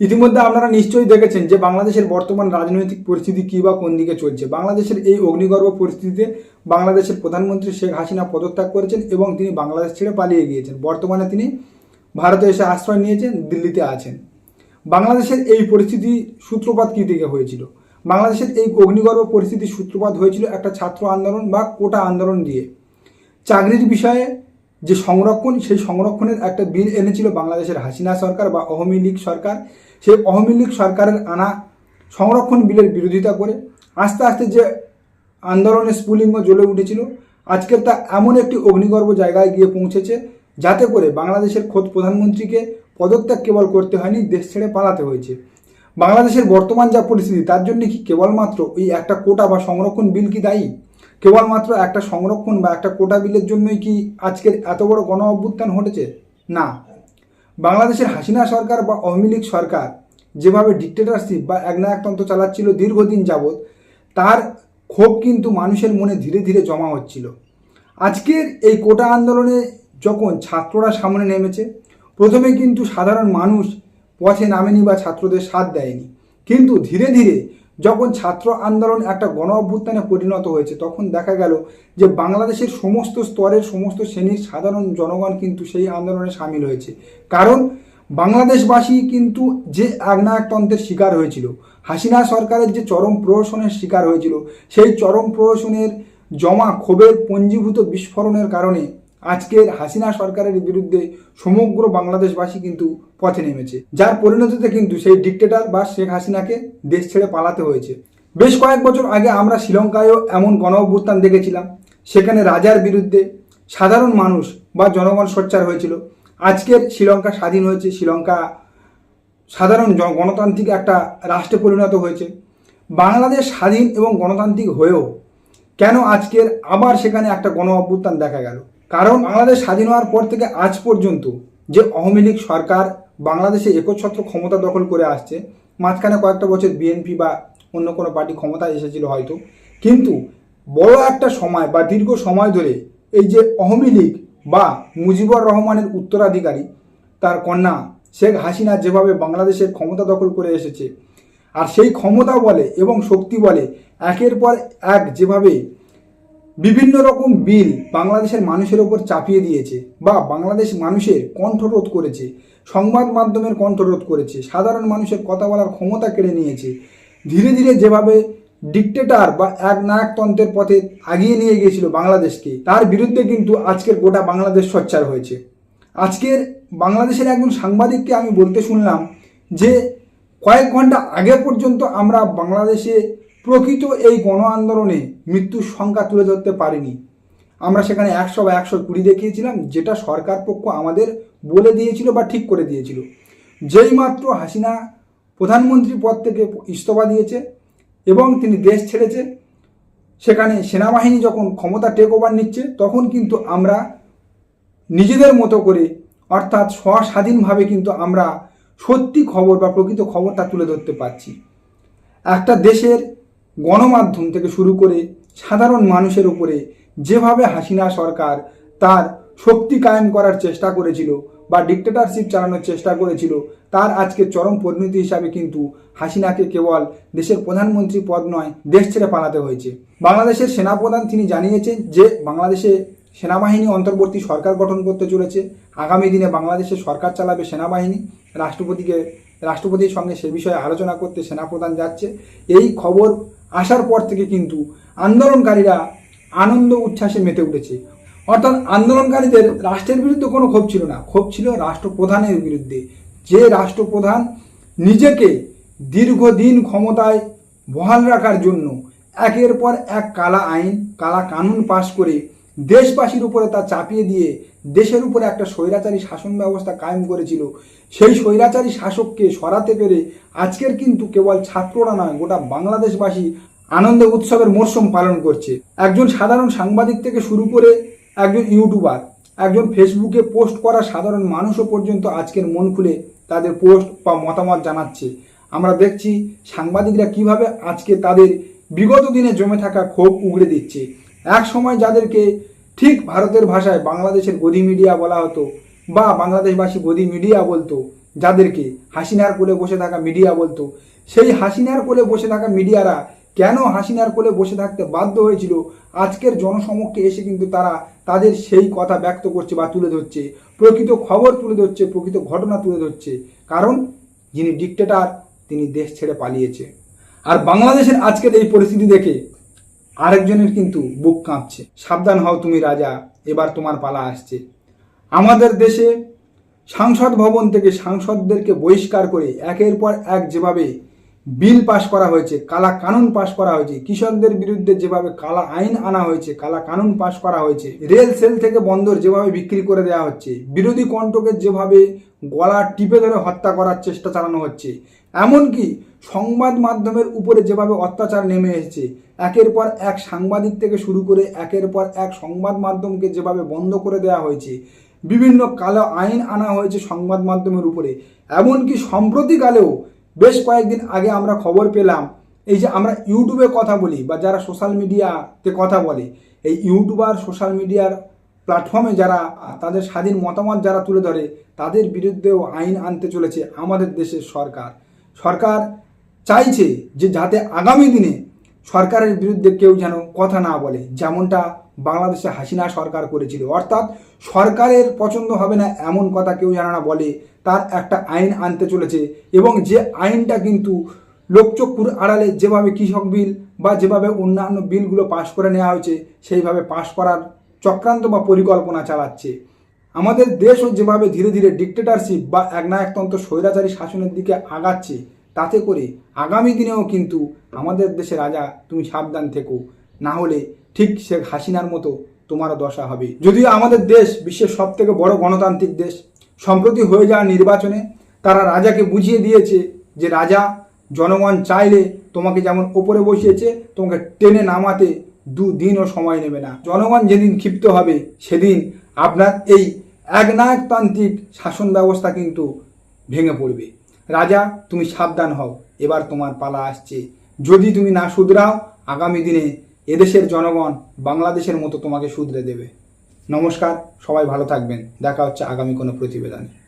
ইতিমধ্যে আপনারা নিশ্চয়ই দেখেছেন যে বাংলাদেশের বর্তমান রাজনৈতিক পরিস্থিতি কী বা কোন দিকে চলছে। বাংলাদেশের এই অগ্নিগর্ভ পরিস্থিতিতে বাংলাদেশের প্রধানমন্ত্রী শেখ হাসিনা পদত্যাগ করেছেন এবং তিনি বাংলাদেশ ছেড়ে পালিয়ে গিয়েছেন। বর্তমানে তিনি ভারতে এসে আশ্রয় নিয়েছেন, দিল্লিতে আছেন। বাংলাদেশের এই পরিস্থিতি সূত্রপাত কী দিকে হয়েছিল? বাংলাদেশের এই অগ্নিগর্ভ পরিস্থিতির সূত্রপাত হয়েছিল একটা ছাত্র আন্দোলন বা কোটা আন্দোলন দিয়ে। চাকরির বিষয়ে যে সংরক্ষণ, সেই সংরক্ষণের একটা বিল এনেছিল বাংলাদেশের হাসিনা সরকার বা আওয়ামী লীগ সরকার। সেই আওয়ামী লীগ সরকারের আনা সংরক্ষণ বিলের বিরোধিতা করে আস্তে আস্তে যে আন্দোলনের স্ফুলিঙ্গ জ্বলে উঠেছিল আজকের তা এমন একটি অগ্নিগর্ভ জায়গায় গিয়ে পৌঁছেছে যাতে করে বাংলাদেশের খোদ প্রধানমন্ত্রীকে পদত্যাগ কেবল করতে হয়নি, দেশ ছেড়ে পালাতে হয়েছে। বাংলাদেশের বর্তমান যা পরিস্থিতি, তার জন্য কি কেবলমাত্র ওই একটা কোটা বা সংরক্ষণ বিল কি দায়ী? কেবলমাত্র একটা সংরক্ষণ বা একটা কোটা বিলের জন্যই কি আজকের এত বড় গণ অভ্যুত্থান ঘটেছে? না। বাংলাদেশের হাসিনা সরকার বা আওয়ামী লীগ সরকার যেভাবে ডিক্টেটারশিপ বা একনায়কতন্ত্র চালাচ্ছিল দীর্ঘদিন যাবৎ, তার ক্ষোভ কিন্তু মানুষের মনে ধীরে ধীরে জমা হচ্ছিল। আজকের এই কোটা আন্দোলনে যখন ছাত্ররা সামনে নেমেছে, প্রথমে কিন্তু সাধারণ মানুষ পথে নামেনি বা ছাত্রদের সাথ দেয়নি। কিন্তু ধীরে ধীরে যখন ছাত্র আন্দোলন একটা গণ অভ্যুত্থানে পরিণত হয়েছে, তখন দেখা গেল যে বাংলাদেশের সমস্ত স্তরের সমস্ত শ্রেণির সাধারণ জনগণ কিন্তু সেই আন্দোলনে সামিল হয়েছে। কারণ বাংলাদেশবাসী কিন্তু যে একনায়কতন্ত্রের শিকার হয়েছিল, হাসিনা সরকারের যে চরম প্রহসনের শিকার হয়েছিল, সেই চরম প্রহসনের জমা ক্ষোভের পঞ্জীভূত বিস্ফোরণের কারণে আজকের হাসিনা সরকারের বিরুদ্ধে সমগ্র বাংলাদেশবাসী কিন্তু পথে নেমেছে। যার পরিণতিতে কিন্তু সেই ডিক্টেটর বা শেখ হাসিনাকে দেশ ছেড়ে পালাতে হয়েছে। বেশ কয়েক বছর আগে আমরা শ্রীলঙ্কায়ও এমন গণ অভ্যুত্থান দেখেছিলাম। সেখানে রাজার বিরুদ্ধে সাধারণ মানুষ বা জনগণ সোচ্চার হয়েছিল। আজকের শ্রীলঙ্কা স্বাধীন হয়েছে। শ্রীলঙ্কা সাধারণ গণতান্ত্রিক একটা রাষ্ট্রে পরিণত হয়েছে। বাংলাদেশ স্বাধীন এবং গণতান্ত্রিক হয়েও কেন আজকের আবার সেখানে একটা গণ অভ্যুত্থান দেখা গেল? কারণ বাংলাদেশ স্বাধীন হওয়ার পর থেকে আজ পর্যন্ত যে আওয়ামী লীগ সরকার বাংলাদেশে একচ্ছত্র ক্ষমতা দখল করে আসছে, মাঝখানে কয়েকটা বছর বিএনপি বা অন্য কোনো পার্টি ক্ষমতায় এসেছিল হয়তো, কিন্তু বড় একটা সময় বা দীর্ঘ সময় ধরে এই যে আওয়ামী লীগ বা মুজিবুর রহমানের উত্তরাধিকারী, তার কন্যা শেখ হাসিনা যেভাবে বাংলাদেশের ক্ষমতা দখল করে এসেছে, আর সেই ক্ষমতা বলে এবং শক্তি বলে একের পর এক যেভাবে বিভিন্ন রকম বিল বাংলাদেশের মানুষের ওপর চাপিয়ে দিয়েছে বা বাংলাদেশ মানুষের কণ্ঠরোধ করেছে, সংবাদ মাধ্যমের কণ্ঠরোধ করেছে, সাধারণ মানুষের কথা বলার ক্ষমতা কেড়ে নিয়েছে। ধীরে ধীরে যেভাবে ডিকটেটার বা এক নায়কতন্ত্রের পথে আগিয়ে নিয়ে গিয়েছিল বাংলাদেশকে, তার বিরুদ্ধে কিন্তু আজকের গোটা বাংলাদেশ সোচ্চার হয়েছে। আজকের বাংলাদেশের একজন সাংবাদিককে আমি বলতে শুনলাম যে, কয়েক ঘণ্টা আগে পর্যন্ত আমরা বাংলাদেশে প্রকৃত এই গণ আন্দোলনে মৃত্যুর সংখ্যা তুলে ধরতে পারিনি। আমরা সেখানে একশো বা একশো কুড়ি দেখিয়েছিলাম, যেটা সরকার পক্ষ আমাদের বলে দিয়েছিল বা ঠিক করে দিয়েছিল। যেই মাত্র হাসিনা প্রধানমন্ত্রী পদ থেকে ইস্তফা দিয়েছে এবং তিনি দেশ ছেড়েছে, সেখানে সেনাবাহিনী যখন ক্ষমতা টেক ওভার নিচ্ছে, তখন কিন্তু আমরা নিজেদের মতো করে, অর্থাৎ স্বস্বাধীনভাবে কিন্তু আমরা সত্যি খবর বা প্রকৃত খবরটা তুলে ধরতে পারছি। একটা দেশের গণমাধ্যম থেকে শুরু করে সাধারণ মানুষের উপরে যেভাবে হাসিনা সরকার তার শক্তি কায়েম করার চেষ্টা করেছিল বা ডিক্টেটারশিপ চালানোর চেষ্টা করেছিল, তার আজকে চরম পরিণতি হিসাবে কিন্তু হাসিনাকে কেবল দেশের প্রধানমন্ত্রী পদ নয়, দেশ ছেড়ে পালাতে হয়েছে। বাংলাদেশের সেনাপ্রধান তিনি জানিয়েছেন যে, বাংলাদেশে সেনাবাহিনী অন্তর্বর্তী সরকার গঠন করতে চলেছে। আগামী দিনে বাংলাদেশে সরকার চালাবে সেনাবাহিনী। রাষ্ট্রপতিকে রাষ্ট্রপতির সঙ্গে সে বিষয়ে আলোচনা করতে সেনাপ্রধান যাচ্ছে। এই খবর আসার পর থেকে কিন্তু আন্দোলনকারীরা আনন্দ উচ্ছ্বাসে মেতে উঠেছে। অর্থাৎ আন্দোলনকারীদের রাষ্ট্রের বিরুদ্ধে কোনো ক্ষোভ ছিল না। ক্ষোভ ছিল রাষ্ট্রপ্রধানের বিরুদ্ধে। যে রাষ্ট্রপ্রধান নিজেকে দীর্ঘদিন ক্ষমতায় বহাল রাখার জন্য একের পর এক কালা আইন, কালা কানুন পাশ করে দেশবাসীর উপরে তা চাপিয়ে দিয়ে দেশের উপরে একটা স্বৈরাচারী শাসন ব্যবস্থা কায়েম করেছিল। সেই স্বৈরাচারী শাসককে সরাতে পেরে আজকের কিন্তু কেবল ছাত্ররা নয়, গোটা বাংলাদেশবাসী আনন্দ উৎসবের মরশুম পালন করছে। একজন সাধারণ সাংবাদিক থেকে শুরু করে একজন ইউটিউবার, একজন ফেসবুকে পোস্ট করা সাধারণ মানুষও পর্যন্ত আজকের মন খুলে তাদের পোস্ট বা মতামত জানাচ্ছে। আমরা দেখছি সাংবাদিকরা কীভাবে আজকে তাদের বিগত দিনে জমে থাকা ক্ষোভ উগড়ে দিচ্ছে। এক সময় যাদেরকে ঠিক ভারতের ভাষায় বাংলাদেশের গদি মিডিয়া বলা হতো বা বাংলাদেশবাসী গদি মিডিয়া বলতো, যাদেরকে হাসিনার কোলে বসে থাকা মিডিয়া বলতো। সেই হাসিনার কোলে বসে থাকা মিডিয়ারা কেন হাসিনার কোলে বসে থাকতে বাধ্য হয়েছিল? আজকের জনসমক্ষে এসে কিন্তু তারা তাদের সেই কথা ব্যক্ত করছে বা তুলে ধরছে। প্রকৃত খবর তুলে ধরছে, প্রকৃত ঘটনা তুলে ধরছে। কারণ যিনি ডিক্টেটার তিনি দেশ ছেড়ে পালিয়েছে। আর বাংলাদেশের আজকের এই পরিস্থিতি দেখে আরেকজনের কিন্তু বুক কাঁপছে। সাবধান হও তুমি, রাজা, এবার তোমার পালা আসছে। আমাদের দেশে সাংসদ ভবন থেকে সাংসদদেরকে বহিষ্কার করে একের পর এক যেভাবে বিল পাশ করা হয়েছে, কালা কানুন পাশ করা হয়েছে, কৃষকদের বিরুদ্ধে যেভাবে কালা আইন আনা হয়েছে, কালা কানুন পাশ করা হয়েছে, রেল সেল থেকে বন্দর যেভাবে বিক্রি করে দেওয়া হচ্ছে, বিরোধী কণ্ঠকে যেভাবে গলা টিপে ধরে হত্যা করার চেষ্টা চালানো হচ্ছে, এমনকি সংবাদ মাধ্যমের উপরে যেভাবে অত্যাচার নেমে এসেছে একের পর এক সাংবাদিক থেকে শুরু করে একের পর এক সংবাদ মাধ্যমকে যেভাবে বন্ধ করে দেওয়া হয়েছে, বিভিন্ন কালো আইন আনা হয়েছে সংবাদ মাধ্যমের উপরে। এমনকি সম্প্রতিকালেও বেশ কয়েকদিন আগে আমরা খবর পেলাম, এই যে আমরা ইউটিউবে কথা বলি বা যারা সোশ্যাল মিডিয়াতে কথা বলে, এই ইউটিউবার সোশ্যাল মিডিয়ার প্ল্যাটফর্মে যারা, তাদের স্বাধীন মতামত যারা তুলে ধরে, তাদের বিরুদ্ধেও আইন আনতে চলেছে আমাদের দেশের সরকার। সরকার চাইছে যে যাতে আগামী দিনে সরকারের বিরুদ্ধে কেউ যেন কথা না বলে, যেমনটা বাংলাদেশে হাসিনা সরকার করেছিল। অর্থাৎ সরকারের পছন্দ হবে না এমন কথা কেউ যেন না বলে, তার একটা আইন আনতে চলেছে এবং যে আইনটা কিন্তু লোকচক্ষুর আড়ালে যেভাবে কৃষক বিল বা যেভাবে অন্যান্য বিলগুলো পাশ করে নেওয়া হয়েছে, সেইভাবে পাশ করার চক্রান্ত বা পরিকল্পনা চালাচ্ছে। আমাদের দেশও যেভাবে ধীরে ধীরে ডিক্টেটারশিপ বা একনায়কতন্ত্র স্বৈরাচারী শাসনের দিকে আগাচ্ছে তাতে করে আগামী দিনেও কিন্তু আমাদের দেশে রাজা তুমি সাবধান থেকো। না হলে ঠিক শেখ হাসিনার মতো তোমারও দশা হবে। যদিও আমাদের দেশ বিশ্বের সব থেকে বড় গণতান্ত্রিক দেশ, সম্প্রতি হয়ে যাওয়া নির্বাচনে তারা রাজাকে বুঝিয়ে দিয়েছে যে রাজা, জনগণ চাইলে তোমাকে যেমন ওপরে বসিয়েছে, তোমাকে টেনে নামাতে দুদিনও সময় নেবে না। জনগণ যেদিন ক্ষিপ্ত হবে, সেদিন আপনার এই একনায়কতান্ত্রিক শাসন ব্যবস্থা কিন্তু ভেঙে পড়বে। রাজা, তুমি সাবধান হও। এবার তোমার পালা আসছে। যদি তুমি না শুধরাও, আগামী দিনে এদেশের জনগণ বাংলাদেশের মতো তোমাকে শুধরে দেবে। নমস্কার, সবাই ভালো থাকবেন। দেখা হচ্ছে আগামী কোনো প্রতিবেদনে।